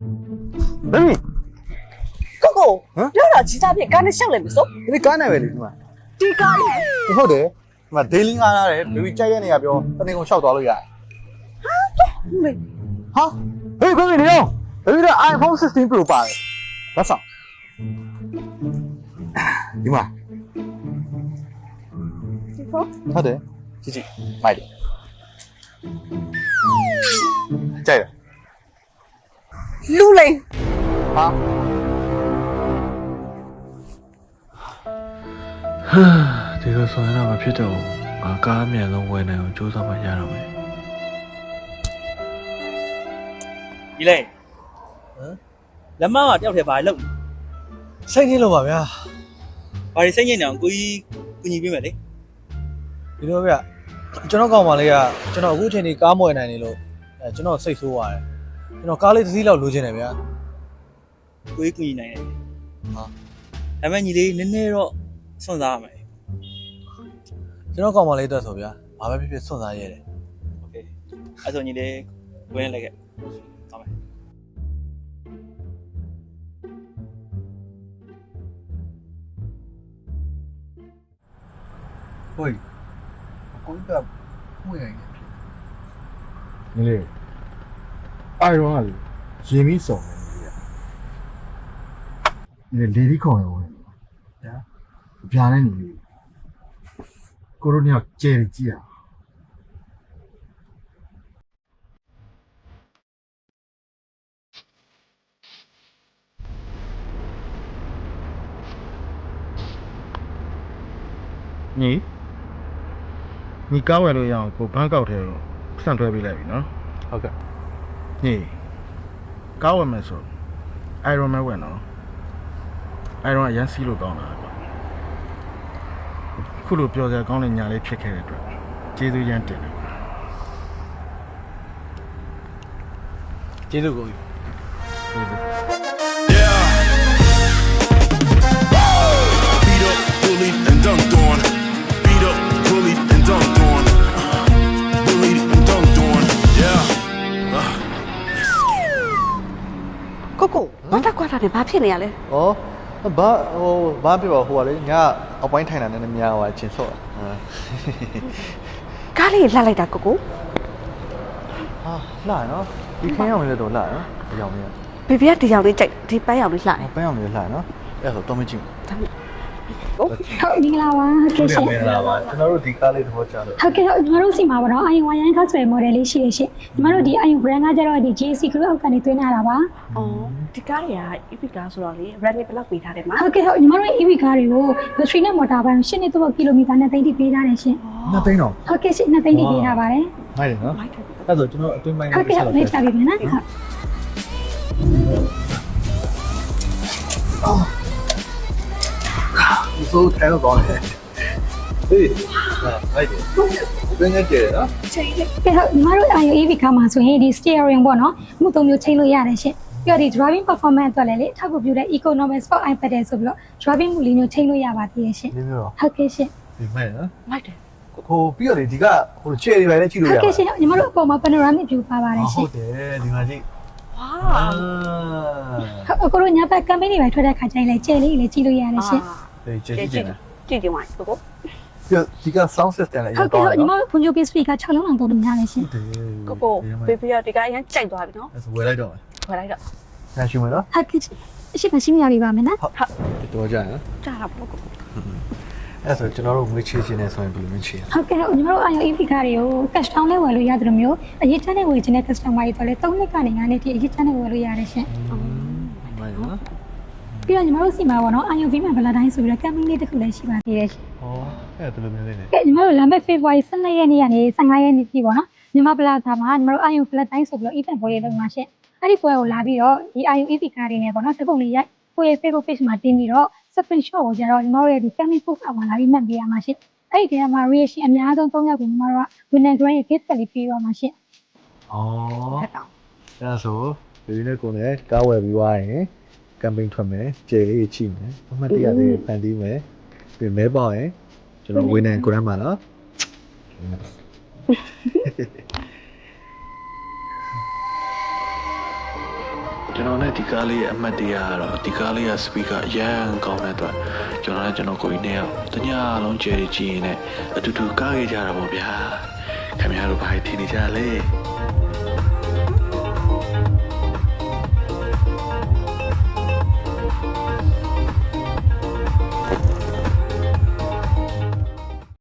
မမီကိုကိုဟမ်ပြောတာကြီးစားပြကားနဲ့ရှောက်လိုက်ပြီစို့ဒီကားနိုင်ပဲလေဒီမှာဒီကားလေဟုတ်တယ်ဒီမှာဒေးလင်းကားလာတယ်ဘေဘီကြိုက်တဲ့နေရာပြောတနေကုန်လျှောက်သွားလို့ရတယ်မေဟာဟေးဘေဘီနေရောဘေဘီက iPhone 16 Pro ပါတယ်လက်ဆောင်ဒီမှာဒီဖုန်းဟုတ်တယ်ကြည့်ကြည့်မိုက်တယ်ကြိုက်တယ် လူလိန်ဟာဒီလိုဆိုရင်တော့မဖြစ်တော့ဘူးငါကားအမြန်ဆုံးဝယ်နိုင်အောင်ကြိုးစားမှရတော့မယ်ဒီလေဟမ်လက်မကတယောက်ထဲဘာလုပ်လဲစိတ်ကြီးလို့ပါဗျာဘာတွေစိတ်ညစ်နေအောင်ကိုကြီးကူညီပေးမယ်လေဒီလိုဗျကျွန်တော်ကောင်မလေးကကျွန်တော်အခုအချိန်ဒီကားမွေနိုင်နေလို့အဲကျွန်တော်စိတ်ဆိုးသွားတယ် ကျွန်တော်ကားလေးတစ်စီးလောက်လိုချင်တယ်ဗျာ ကိုကြီးကူညီနိုင်တယ်ဟာဒါပေမဲ့ညီလေးနည်းနည်းတော့စွန့်စားရမယ် ကျွန်တော်ကောင်မလေးအတွက်ဆိုဗျာဘာပဲဖြစ်ဖြစ်စွန့်စားရတယ် โอเคအဲ့ဆိုညီလေးဝင်လိုက်ခဲ့သွားမယ် ဟုတ်ကိုကမွေးနေတယ် 你 အဲ့တော့ကလေရင်ပြီးစုံနေကြီးอ่ะဒီလေဒီခေါ်ရောဝင်ဗျာဗျာနဲ့နေလေကိုရိုနီကကျဲကြည့်อ่ะညီညီကားဝယ်လို့ရအောင်ကိုဘန်းကောက်ထဲကိုဆန့်ထွဲပေးလိုက်ပြီနော်ဟုတ်ကဲ့ ဟေးကားဝယ်မယ်ဆို Iron Man ဝယ်နော် Iron အရန်စီးလို့ကောင်းတာပေါ့ခုလိုပြောစရာကောင်းတဲ့ညာလေးဖြစ်ခဲ့တဲ့အတွက်ကျေးဇူးရမ်းတင်တယ်ကျေးဇူးကိုကြီးကျေးဇူး တက်ကွာတာနဲ့ဘာဖြစ်နေရလဲဩဘာဟိုဘာပြပါဟိုကလေငါအောက်ပိုင်းထိုင်တာနည်းနည်းများဟိုအချင်းဆော့ဟာကားလေးလှလိုက်တာကိုကိုဟာလှရနော်ဒီခင်းရောင်လေးတော့လှရနော်ဒီရောင်လေးကဘေဘီကဒီကြောင်လေးကြိုက်ဒီပန်းရောင်လေးလှတယ်ပန်းရောင်လေးလှရနော်အဲ့ဆိုတော့မကြည့် ဟုတ်မင်္ဂလာပါဟုတ်ကဲ့ရှင်မင်္ဂလာပါကျွန်တော်တို့ဒီကားလေးသဘောကျလို့ဟုတ်ကဲ့ဟုတ်ညီမတို့စီမှာပါတော့အာယုံဝိုင်းရိုင်းခါဆွဲ model လေးရှိရရှင်ညီမတို့ဒီအာယုံ brand ကကြတော့ဒီ JC group အောက်ကနေသွင်းထားတာပါအော်ဒီကားတွေက EV ကားဆိုတော့လေ brand လေးဘယ်လောက်ပေးထားတယ်မှာဟုတ်ကဲ့ဟုတ်ညီမတို့ EV ကားတွေကို battery နဲ့ motor ပိုင်းရှင်းနေတော့ကီလိုမီတာနဲ့သိန်းတိပေးထားတယ်ရှင်နှစ်သိန်းတော့ဟုတ်ကဲ့ရှင်နှစ်သိန်းတိပေးထားပါတယ်မိုက်တယ်နော်မိုက်တယ်အဲ့ဆိုကျွန်တော်အတွင်းပိုင်းဟုတ်ကဲ့ဟုတ်လေးချပေးမယ်နော်ဟုတ်ဒီ ဆိုထဲတော့ကောင်းတယ်ဟေးဟာမိုက်တယ်အတွင်းကကျတယ်နော်ကဲဟုတ်ညီမတို့အာယုံ EV ကားမှာဆိုရင်ဒီ steering ပေါ့နော်မှုသုံးမျိုးချိန်လို့ရတယ်ရှင်ပြီးတော့ဒီ driving performance အတွက်လည်းလေထောက်ကူပြုတဲ့ economic sport iPad ဆိုပြီးတော့ driving မှုလေးမျိုးချိန်လို့ရပါသေးရဲ့ရှင်ဒီမျိုးတော့ဟုတ်ကဲ့ရှင်ဒီမိုက်နော်မိုက်တယ်ဟိုပြီးတော့လေဒီကဟိုချဲတွေပဲလည်းကြည့်လို့ဟုရတ်ပါကဲ့ရှင်ညီမတို့အပေါ်မှာ panoramic view ပါပါတယ်ရှဟုင်တ်တယ်ဒီမှာကြည့်ဝါအာဟုတ်အခုတို့ညဘက် campaign တွေပဲထွက်တဲ့ခါကျရင်လည်းကြဲလေးလေးကြည့်လို့ရတယ်ရှင် ဒီကြည့်ကြည့်တယ်ကြည့်ကြည့်ပါကိုကိုပြီးတော့ဒီက sound system လည်းဟုရတ်တော့ကဲ့ဟုတ်ညီမတို့ဖွံ့ဖြိုးပေး speaker 6လုံးလောက်သုံးလို့ရတယ်ရှင်ကိုကိုဘေဘီကဒီကားအရင်ကြိုက်သွားပြီနော်အဲ့ဆိုဝယ်လိုက်တော့ဝယ်လိုက်တော့ဆရာရှင်မနော်ဟုတ်ကဲ့ရှိမရှိမရပြီပါမယ်နော်တော်ကြရနော်ကြားတာပေါ့ကိုအဲ့ဆိုကျွန်တော်တို့ငွေချေးခြင်းနဲ့ဆိုရင်ဘယ်လိုမျိုးချေးရဟုတ်ကဲ့ဟုတ်ညီမတို့ IO EV ကားတွေကို cash down နဲ့ဝယ်လို့ရတယ်လို့မျိုးအရေးချမ်းနဲ့ဝယ်ခြင်းနဲ့ customer တွေဆိုလည်း3နှစ်ကနေ9နှစ်တိအရေးချမ်းနဲ့ဝယ်လို့ရတယ်ရှင်မိုက်နော် ပြီးတော့ညီမတို့စီမှာပေါ့နော် IO V မှာဘယ်လာတိုင်းဆိုပြီးတော့ campaign လေးတစ်ခုလည်းရှိပါသေးတယ်ရှင်ဟောအဲ့ဒါဘယ်လိုမျိုးလေးလဲကဲညီမတို့လာမယ့် February 12ရက်နေ့ကနေ15ရက်နေ့ထိပေါ့နော်ညီမပလာသာမှာညီမတို့ IO flat တိုင်းဆိုပြီးတော့ event ပွဲလေးလုပ်မှာရှင်အဲ့ဒီပွဲကိုလာပြီးတော့ဒီ IO EV ကားတွေနဲ့ပေါ့နော်စပုံလေးရိုက်ကိုယ့်ရဲ့ Facebook page မှာတင်ပြီးတော့ screenshot ကိုကျတော့ညီမတို့ရဲ့ဒီ family post အောက်မှာလာပြီးမှတ်ပေးရမှာရှင်အဲ့ဒီထဲမှာ reaction အများဆုံး3ယောက်ကိုညီမတို့က winner grant ရဲ့ gift လေးပေးတော့မှာရှင်ဩအဲ့ဒါဆိုဒီနေ့ကိုလည်းကားဝယ်ပြီးွားရင် campaign ထွက်မယ်ကြယ်လေးချိမယ်အမှတ်တရလေးဖန်တီးမယ်ပြီးမဲပေါက်ရင်ကျွန်တော်ဝင်းနေကိုရမ်းပါနော်ကျွန်တော်နဲ့ဒီကားလေးရဲ့အမှတ်တရကတော့ဒီကားလေးကစပီကာအရန်ကောင်းတဲ့အတွက်ကျွန်တော်နဲ့ကျွန်တော်ကိုကြီးနဲ့ရောက်တညလုံးကြဲကြည့်ရင်လည်းအတူတူကားခဲ့ကြတာပေါ့ဗျာခင်ဗျားတို့ဘာထင်နေကြလဲ